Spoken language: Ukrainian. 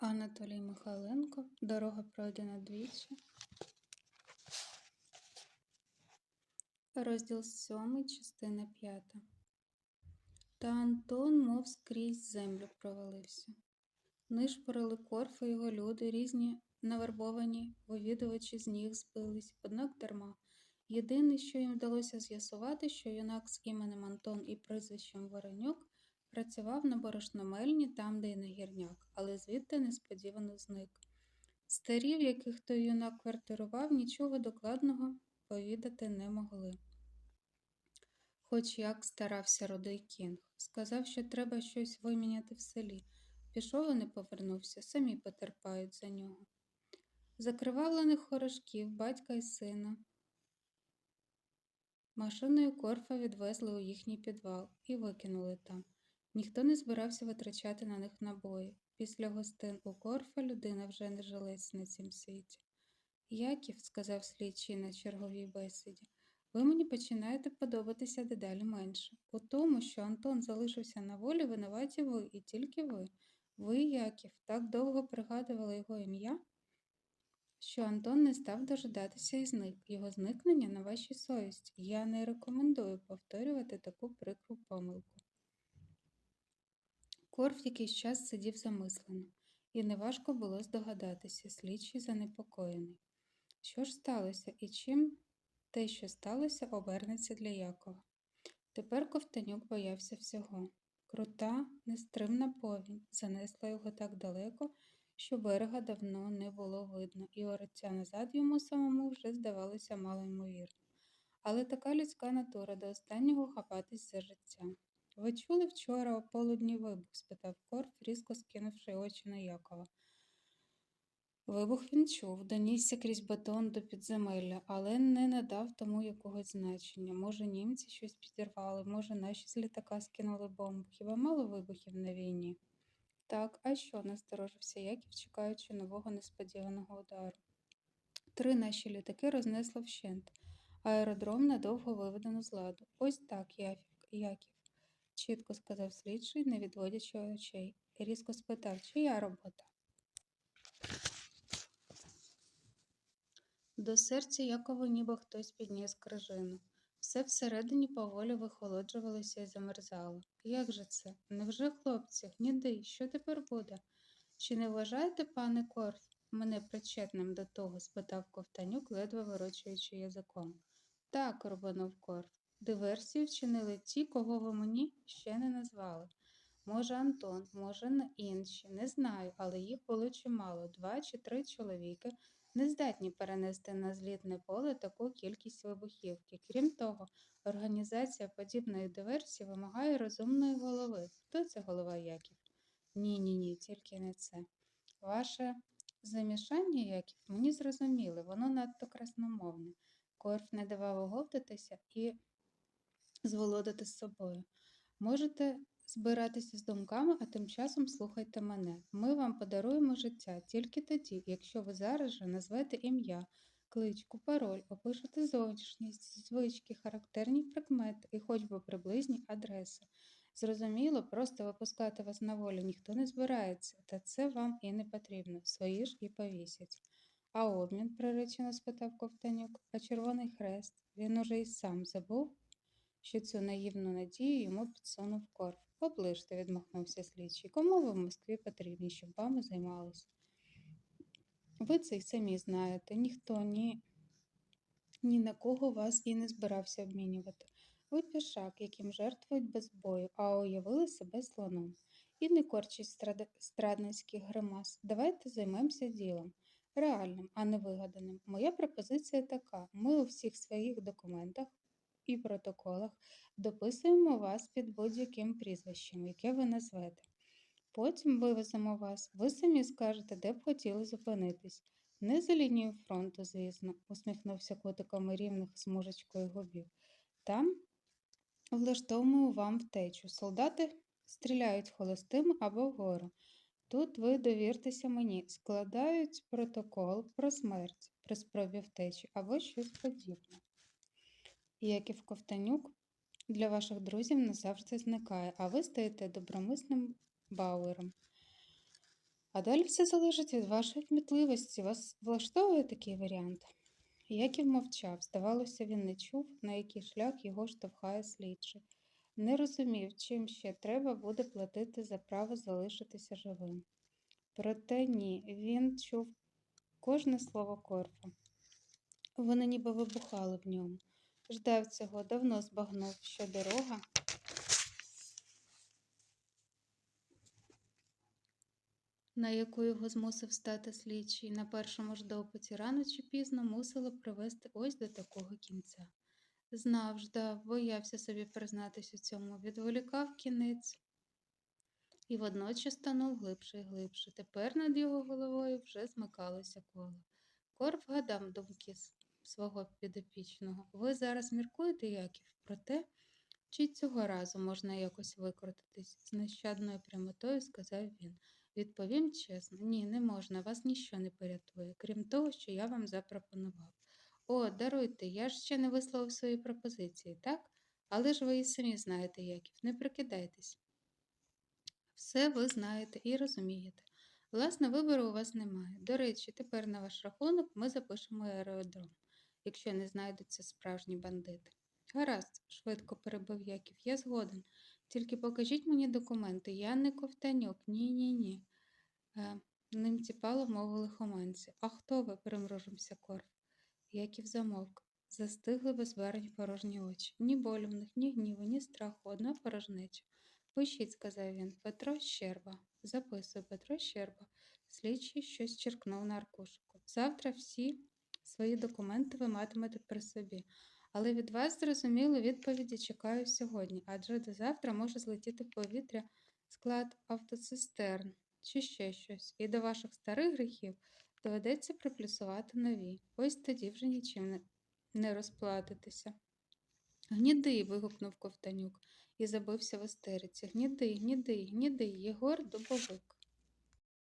Анатолій Михайленко. Дорога пройдена двічі. Розділ сьомий, частина п'ята. Та Антон, мов скрізь землю провалився. Нишпорили Корфа і його люди, різні навербовані вивідувачі з ніг збились, однак дарма. Єдине, що їм вдалося з'ясувати, що юнак з іменем Антон і прізвищем Воронюк працював на борошномельні там, де й на гірняк, але звідти несподівано зник. Старі, в яких той юнак квартирував, нічого докладного повідати не могли. Хоч як старався родий кінг, сказав, що треба щось виміняти в селі. Пішов і не повернувся, самі потерпають за нього. Закривавлених хорожків, батька й сина. Машиною Корфа відвезли у їхній підвал і викинули там. Ніхто не збирався витрачати на них набої. Після гостин у Корфа людина вже не жилець на цім світі. Яків, сказав слідчий на черговій бесіді, ви мені починаєте подобатися дедалі менше. У тому, що Антон залишився на волі, винуваті ви і тільки ви. Ви, Яків, так довго пригадували його ім'я, що Антон не став дожидатися і зник. Його зникнення на вашій совісті. Я не рекомендую повторювати таку прикру помилку. Корф якийсь час сидів замислено, і неважко було здогадатися, слідчий занепокоєний. Що ж сталося і чим те, що сталося, обернеться для Якова? Тепер Ковтанюк боявся всього. Крута, нестримна повінь занесла його так далеко, що берега давно не було видно, і ороття назад йому самому вже здавалося малоймовірно. Але така людська натура до останнього хапатись за життя. Ви чули вчора полудні вибух? спитав Корф, різко скинувши очі на Якова. Вибух він чув, донісся крізь бетон до підземелля, але не надав тому якогось значення. Може, німці щось підірвали, може, наші з літака скинули бомбу. Хіба мало вибухів на війні? Так, а що? насторожився Яків, чекаючи нового несподіваного удару. Три наші літаки рознесло вщент. Аеродром надовго виведено з ладу. Ось так, Яків, чітко сказав слідчий, не відводячи очей, і різко спитав, чия робота. До серця Якова ніби хтось підніс крижину. Все всередині поволі вихолоджувалося і замерзало. Як же це? Невже, хлопці, гніди, що тепер буде? Чи не вважаєте, пане Корф, мене причетним до того? спитав Ковтанюк, ледве ворочуючи язиком. Так, рубанув Корф. Диверсію вчинили ті, кого ви мені ще не назвали. Може, Антон, може, інші, не знаю, але їх було чимало два чи три чоловіки не здатні перенести на злітне поле таку кількість вибухівки. Крім того, організація подібної диверсії вимагає розумної голови. Хто це голова Яків? Ні, ні, ні, тільки не це. Ваше замішання, Яків, мені зрозуміли, воно надто красномовне. Корф не давав оговтатися і зволодити з собою. Можете збиратися з думками, а тим часом слухайте мене. Ми вам подаруємо життя тільки тоді, якщо ви зараз же назвете ім'я, кличку, пароль, опишете зовнішність, звички, характерні прикмети і хоч би приблизні адреси. Зрозуміло, просто випускати вас на волю ніхто не збирається, та це вам і не потрібно, свої ж і повісять. А обмін, приречено спитав Ковтанюк, а Червоний Хрест, він уже й сам забув, що цю наївну надію йому підсунув корф. Оближте, відмахнувся слідчий. Кому ви в Москві потрібні, щоб вами займалися? Ви це й самі знаєте, ніхто ні, ні на кого вас і не збирався обмінювати. Ви пішак, яким жертвують без бою, а уявили себе слоном. І не корчить страд... страдницьких гримас. Давайте займемося ділом. Реальним, а не вигаданим. Моя пропозиція така: ми у всіх своїх документах і протоколах дописуємо вас під будь-яким прізвищем, яке ви назвете. Потім вивеземо вас, ви самі скажете, де б хотіли зупинитись. Не за лінією фронту, звісно, усміхнувся котиком рівних з мужичкою губів. Там влаштовуємо вам втечу. Солдати стріляють холостим або вгору. Тут ви довіртеся мені, складають протокол про смерть при спробі втечі або щось подібне. Яків Ковтанюк для ваших друзів назавжди зникає, а ви стаєте добромисним бауером. А далі все залежить від вашої кмітливості. Вас влаштовує такий варіант? Яків мовчав, здавалося, він не чув, на який шлях його штовхає слідчий. Не розумів, чим ще треба буде платити за право залишитися живим. Проте ні, він чув кожне слово Корфа. Вони ніби вибухали в ньому. Ждав цього, давно збагнув, що дорога на яку його змусив стати слідчий на першому ж допиті, рано чи пізно мусило привести ось до такого кінця. Знав, ждав, боявся собі признатись у цьому, відволікав кінець і водночас тонув глибше і глибше. Тепер над його головою вже змикалося коло. Корф гадав думки свого підопічного. Ви зараз міркуєте, Яків, про те, чи цього разу можна якось викрутитись? З нещадною прямотою сказав він. Відповім чесно, ні, не можна, вас ніщо не порятує, крім того, що я вам запропонував. О, даруйте, я ж ще не висловив свої пропозиції, так? Але ж ви і самі знаєте, Яків, не прикидайтесь. Все ви знаєте і розумієте. Власне, вибору у вас немає. До речі, тепер на ваш рахунок ми запишемо аеродром, якщо не знайдуться справжні бандити. Гаразд, швидко перебив Яків, я згоден. Тільки покажіть мені документи. Я не ковтанюк. Ні, ні, ні. Е, ним ціпало мову лихоманці. А хто ви? примружився Корф. Яків замовк. Застигли безбарвні порожні очі. Ні болю в них, ні гніву, ні страху, одна порожнеча. Пишіть, сказав він. Петро Щерба. Записуй, Петро Щерба. Слідчий щось черкнув на аркушику. Завтра всі свої документи ви матимете при собі. Але від вас зрозуміло відповіді чекаю сьогодні, адже до завтра може злетіти в повітря склад автоцистерн чи ще щось, і до ваших старих гріхів доведеться приплюсувати нові. Ось тоді вже нічим не, розплатитися. Гнідий. вигукнув ковтанюк і забився в істериці. Гнідий, гнідий, гнідий, Єгор Дубовик.